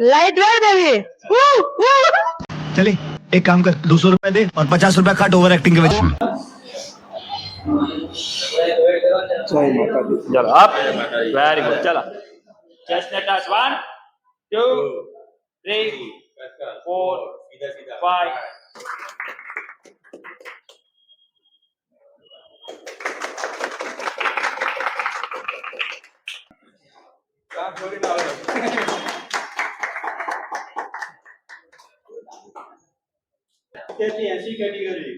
Light weight baby. चले एक काम कर दो सौ रूपए दे और पचास रूपया काट ओवर एक्टिंग के वजह चलो। आप very good just let us one two three four five Thank you. 5 થી એસી કેટેગરી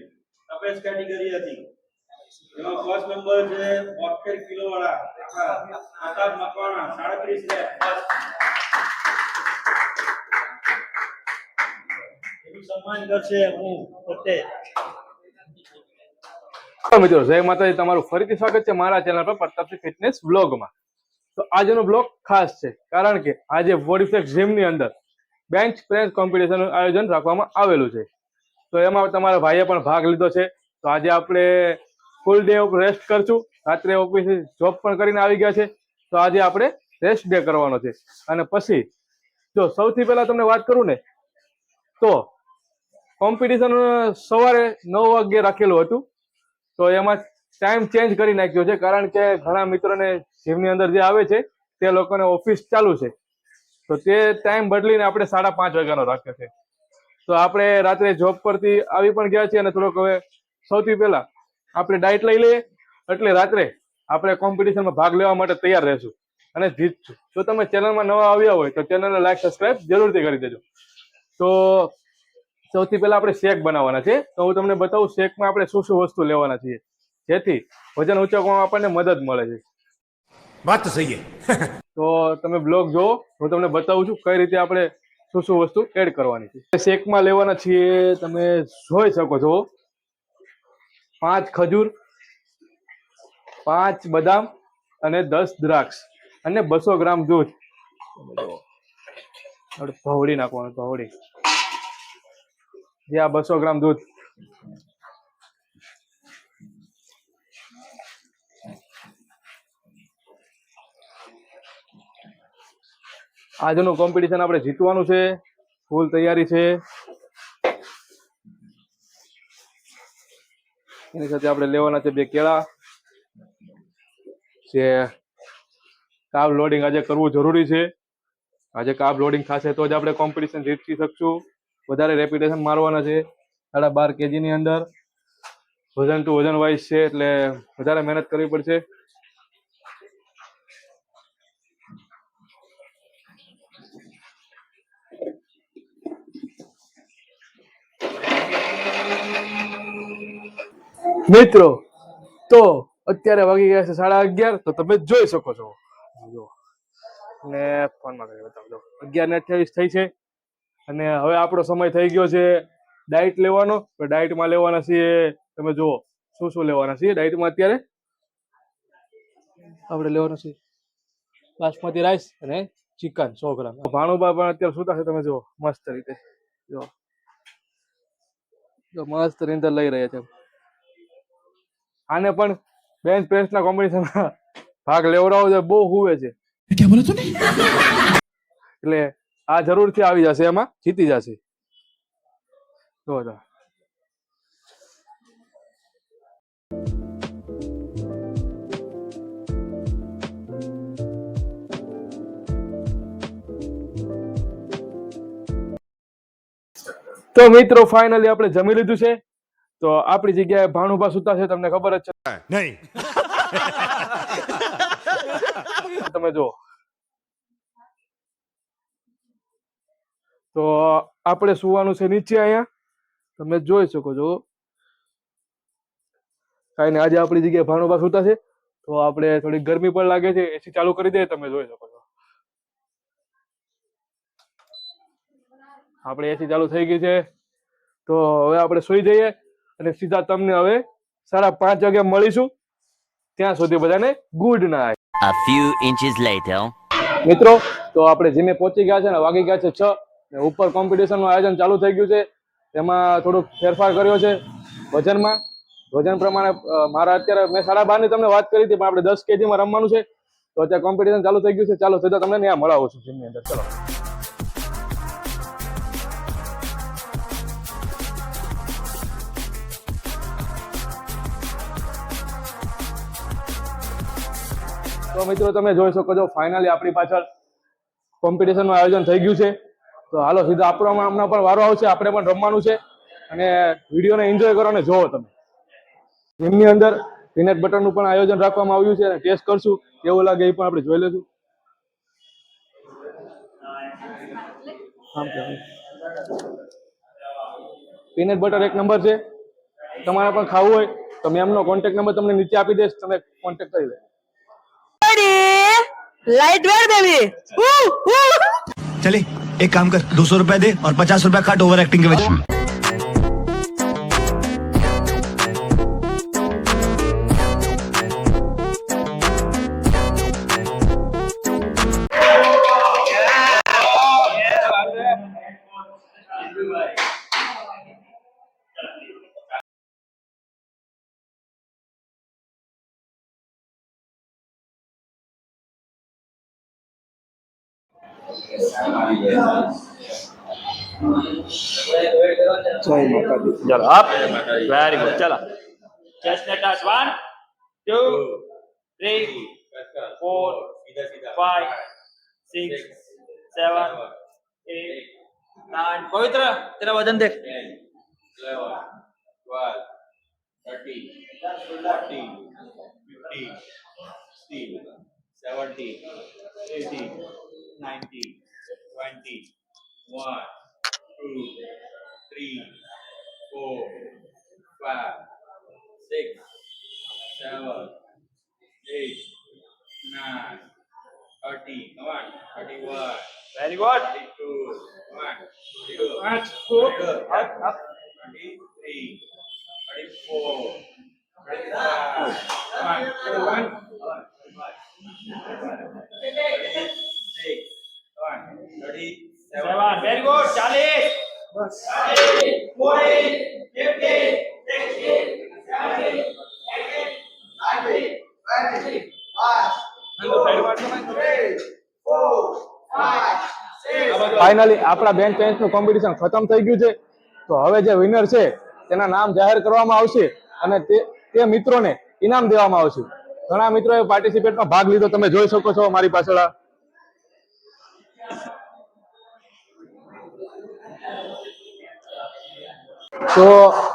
તપેસ કેટેગરી હતી. એમાં ફર્સ્ટ નંબર છે બોતેર કિલો વાળા આતાબ મકવાણા, સાડત્રીસ લે એનું સન્માન કરશે હું પોતે. મિત્રો, જય માતાજી, તમારું ફરીથી સ્વાગત છે મારા ચેનલ પર પ્રતાપસિંહ ફિટનેસ બ્લોગમાં તો આજનો બ્લોગ ખાસ છે, કારણ કે આજે બોડીફ્લેક્સ જીમની અંદર બેન્ચ પ્રેસ કોમ્પિટિશનનું આયોજન રાખવામાં આવેલું છે. તો એમાં તમારા ભાઈએ પણ ભાગ લીધો છે. તો આજે આપણે ફૂલ ડે રેસ્ટ કરશું. રાત્રે ઓફિસ જોબ પણ કરીને આવી ગયા છે. તો આજે આપણે રેસ્ટ ડે કરવાનો છે. અને પછી, જો સૌથી પહેલા તમને વાત કરું ને, તો કોમ્પિટિશન સવારે નવ વાગ્યે રાખેલું હતું. તો એમાં ટાઈમ ચેન્જ કરી નાખ્યો છે. કારણ કે ઘણા મિત્રોને જીમની અંદર જે આવે છે, તે લોકોને ઓફિસ ચાલુ છે. તો તે ટાઈમ બદલીને આપણે સાડા પાંચ વાગ્યાનો રાખ્યો છે. તો આપણે રાત્રે જોબ પરથી આવી પણ ગયા છીએ અને થોડોક હવે સૌથી પહેલા આપણે ડાયટ લઈ લઈએ એટલે રાત્રે આપણે કોમ્પિટિશનમાં ભાગ લેવા માટે તૈયાર રહેશું અને જીતશું જો તમે ચેનલમાં નવા આવ્યા હોય તો ચેનલને લાઈક સબસ્ક્રાઇબ જરૂરથી કરી દેજો. તો સૌથી પહેલા આપણે શેક બનાવવાના છે. તો હું તમને બતાવું શેકમાં આપણે શું શું વસ્તુ લેવાના છીએ. જેથી વજન ઉંચાવવામાં આપણને મદદ મળે છે. વાત તો સહી તો તમે બ્લોગ જો હું તમને બતાવું છું કઈ રીતે આપણે શું શું વસ્તુ એડ કરવાની છે? શેકમાં લેવાના છીએ, તમે જોઈ શકો છો. પાંચ ખજૂર, પાંચ બદામ અને દસ દ્રાક્ષ અને બસો ગ્રામ દૂધ. ભવડી નાખવાનું, ભવડી. જે આ બસો ગ્રામ દૂધ. આજનું કોમ્પિટિશન આપણે જીતવાનું છે. ફૂલ તૈયારી છે. એની સાથે આપણે લેવાના છે બે કેળા. જે કાબ લોડિંગ આજે કરવું જરૂરી છે. આજે કાબ લોડિંગ થશે તો જ આપણે કોમ્પિટિશન જીતી શકશું. વધારે રેપ્યુટેશન મારવાના છે. સાડા બાર કેજીની અંદર. વજન ટુ વજન વાઇઝ છે એટલે વધારે મહેનત કરવી પડશે. મિત્રો તો અત્યારે વાગી ગયા છે સાડા અગિયાર તો તમે જોઈ શકો છો. જો ને ફોનમાં કરી બતાવજો અગિયાર ને અઠ્યાવીસ થઈ છે. અને હવે આપણો સમય થઈ ગયો છે ડાયટ લેવાનો. તો ડાયટમાં લેવાના છીએ તમે જુઓ શું શું લેવાના છીએ ડાયટમાં અત્યારે? આપણે લેવાનું છે બાસમતી રાઈસ અને ચિકન સો ગ્રામ. ભાણુબા પણ અત્યારે સુતા છે તમે જુઓ મસ્ત રીતે. જો મસ્ત રીતે લઈ રહ્યા છે આને પણ બેન્ચ પ્રેસના કોમ્પિટિશનમાં ભાગ લેવડાવો છે બહુ હુવે છે. એટલે આ જરૂરથી આવી જશે એમાં જીતી જશે. જો તો મિત્રો ફાઇનલી આપણે જમી લીધું છે. તો આપણી જગ્યાએ ભાણુભા સુતા છે તમને ખબર જ છે. નહીં. તમે જો તો આપણે સુવાનું છે નીચે અહીંયા. તમે જોઈ શકો છો. કાંઈ નહીં આજે આપણી જગ્યાએ ભાણુભા સુતા છે. તો આપણે થોડી ગરમી પણ લાગે છે એસી ચાલુ કરી દે તમે જોઈ શકો છો. આપણે એસી ચાલુ થઈ ગઈ છે. તો હવે આપણે સુઈ જઈએ. અને સીધા તમને હવે સાડા પાંચ વાગે મળીશું. ત્યાં સુધી બધાને good night A few inches later. મિત્રો તો આપણે જીમે પહોંચી ગયા છે ને વાગી ગયા છે છ ને ઉપર કોમ્પિટિશનનું આયોજન ચાલુ થઈ ગયું છે. એમાં થોડુંક ફેરફાર કર્યો છે વજનમાં. વજન પ્રમાણે મારા અત્યારે મેં સાડા બારની તમને વાત કરી હતી પણ આપણે દસ કેજીમાં રમવાનું છે. તો અત્યારે કોમ્પિટિશન ચાલુ થઈ ગયું છે. ચાલો સીધા તમને ત્યાં મળાવું છું જીમની અંદર. ચલો. તો મિત્રો તમે જોઈ શકો છો ફાઇનલી આપણી પાછળ કોમ્પિટિશનનું આયોજન થઈ ગયું છે. તો હાલો, સીધા આપણો હમણાં પણ વારો આવશે, આપણે પણ રમવાનું છે. અને વિડીયોને એન્જોય કરો અને જોવો તમે. એમની અંદર પીનટ બટરનું પણ આયોજન રાખવામાં આવ્યું છે અને ટેસ્ટ કરશું, કેવું લાગે એ પણ આપણે જોઈ લેશું. પીનટ બટર એક નંબર છે. તમારે પણ ખાવું હોય તો મેમનો કોન્ટેક્ટ નંબર તમને નીચે આપી દઈશ, તમે કોન્ટેક્ટ કરી લો. लाइट वेयर बेबी चले एक काम कर दो सौ रुपए दे और पचास रुपए काट ओवर एक्टिंग के वजह चलो आप वेरी गुड चलो। Just let us one two three four five six seven eight nine Pavitra, तेरा वज़न देख। Seventy eighty 19, 20, 1, 2, 3, 4, 5, 6, 7, 8, 9, 30. Come 31. Very good. 32. Come on. 32. 34. 35. Come on. 1. Very good ચાલીસ. ફાઇનલી આપણા બેન્ચ ટેન્સનું કોમ્પિટિશન ખતમ થઈ ગયું છે. તો હવે જે વિનર છે, તેના નામ જાહેર કરવામાં આવશે અને તે મિત્રોને ઇનામ દેવામાં આવશે. ઘણા મિત્રોએ પાર્ટિસિપેટમાં ભાગ લીધો. તમે જોઈ શકો છો મારી પાછળ તો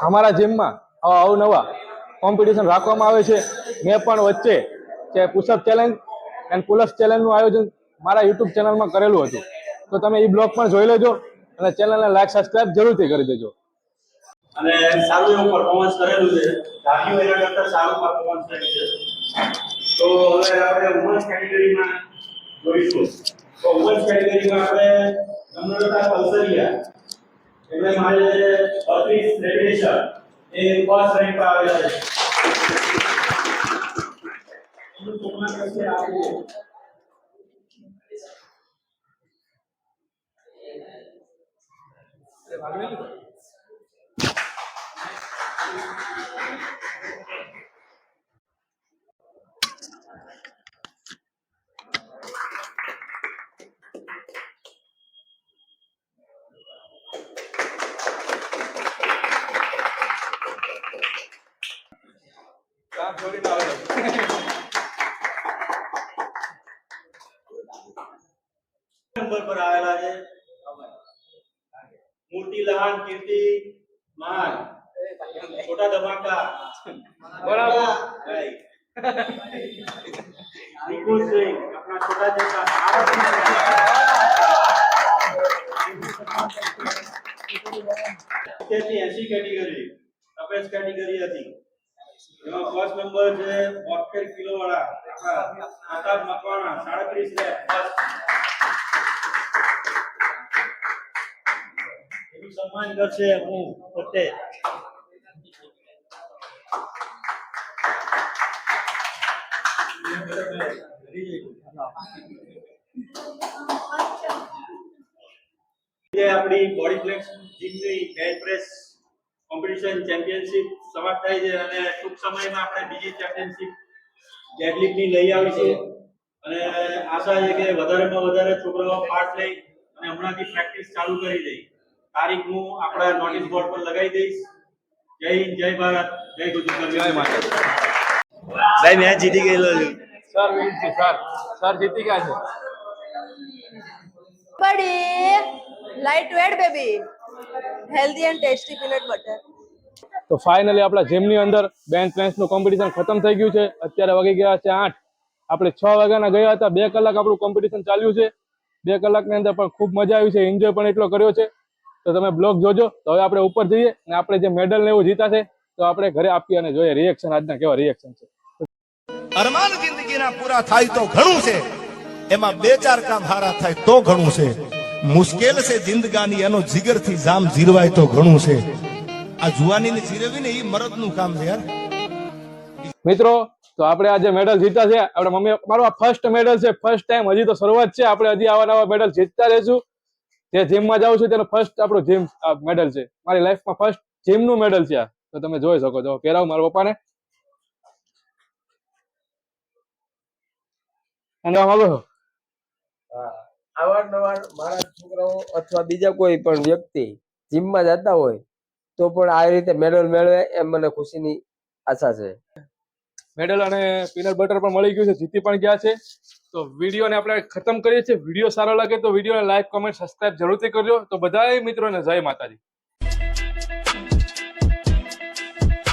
અમારા જીમમાં આવા અવનવા કોમ્પિટિશન રાખવામાં આવે છે. મેં પણ વચ્ચે જે push up challenge and pull up ચેલેન્જનું આયોજન મારા યુટ્યુબ ચેનલમાં કરેલું હતું. તો તમે એ બ્લોગ પણ જોઈ લેજો અને ચેનલને લાઈક સબસ્ક્રાઇબ જરૂરથી કરી દેજો. અને સારું એવું પરફોર્મન્સ કરેલું છે. ધાર્યું એના કરતાં સારું પરફોર્મન્સ કર્યું છે. તો હવે આપણે વુમન્સ કેટેગરીમાં જોઈશું. તો વુમન્સ કેટેગરીમાં આપણે નમ્રતા કૌશલ્યા એમને મારે બત્રીસ રેડિયેશન એ ફર્સ્ટ રેન્ક પર આવેલા છે એમનું સન્માન કરશે ભાગ નંબર પર આવેલા છે મૂર્તિ લહાન કીર્તિ માન. છોટા ધમાકા. બરાબર. નિકુલ સિંહ આપણા છોટા જગા એસી કેટેગરી તપેસ કેટેગરી હતી. એમાં ફર્સ્ટ નંબર છે બોતેર કિલો વાળા. મકવાણા સાડત્રીસ એનું સન્માન કરશે હું પોતે. આપણી બોડી ફ્લેક્સ જીમની બેન્ચ પ્રેસ કોમ્પિટિશન ચેમ્પિયનશિપ સમાપ્ત થાય છે અને ટૂંક સમયમાં આપણે બીજી ચેમ્પિયનશિપ ડેડલિફ્ટની લઈ આવી છે અને આશા છે કે વધારેમાં વધારે છોકરાઓ પાર્ટ લઈ અને હમણાંથી પ્રેક્ટિસ ચાલુ કરી દઈ તારીખ હું આપણા નોટિસ બોર્ડ પર લગાવી દઈશ. જય હિન્દ જય ભારત જય ગુજરાત. જય માતા ભાઈ મેચ જીતી ગયેલો છું. સર વિન છે સર. સર જીતી ગયા છે. પડી. Light weight baby healthy and tasty peanut butter તો ફાઇનલી આપણા જેમની અંદર બેન્ચનું કોમ્પિટિશન ખતમ થઈ ગયું છે. અત્યારે વાગી ગયા છે આઠ. આપણે છ વાગ્યાના ગયા હતા. બે કલાક આપણું કોમ્પિટિશન ચાલ્યું છે. બે કલાકની અંદર પણ ખૂબ મજા આવી છે. એન્જોય પણ એટલો કર્યો છે. તો તમે બ્લોગ જોજો. તો હવે આપણે ઉપર જઈએ અને આપણે જે મેડલ ને એવું જીતા છે તો આપણે ઘરે આપીએ અને જોઈએ રિએક્શન આજના કેવા રિએક્શન છે. અરમાન જિંદગીના પૂરા થાય તો ઘણું છે. એમાં બે ચાર કામ હારા થાય તો ઘણું છે. મુશ્કેલ છે જિંદગાની એનો જીગરથી જામ જીરવાય તો ઘણું છે. આ જુવાનીને જીરવી ને એ મરદનું કામ છે યાર. મિત્રો તો આપણે આજે મેડલ જીતા છે આપણે મમ્મી મારો આ ફર્સ્ટ મેડલ છે. ફર્સ્ટ ટાઈમ હજી તો શરૂઆત છે. આપણે હજી આવા નવા મેડલ જીતતા રહેશું. જે જીમમાં જાઉં છું તેનો ફર્સ્ટ આપણો જીમ મેડલ છે. મારી લાઈફમાં ફર્સ્ટ જીમનું મેડલ છે આ. તો તમે જોઈ શકો છો. પહેરાવ મારા પપ્પાને. અને આગળ અવારનવાર મારા છોકરાઓ અથવા બીજા કોઈ પણ વ્યક્તિ જીમમાં જતા હોય તો પણ આ રીતે મેડલ મેળવે એમ મને ખુશીની આશા છે. મેડલ અને પીનટ બટર પણ મળી ગયું છે. જીતી પણ ગયા છે. તો વિડીયોને આપણે ખતમ કરીએ છીએ. વીડિયો સારો લાગે તો વિડીયોને લાઈક કોમેન્ટ સબસ્ક્રાઈબ જરૂરથી કરજો. તો બધા મિત્રોને જય માતાજી.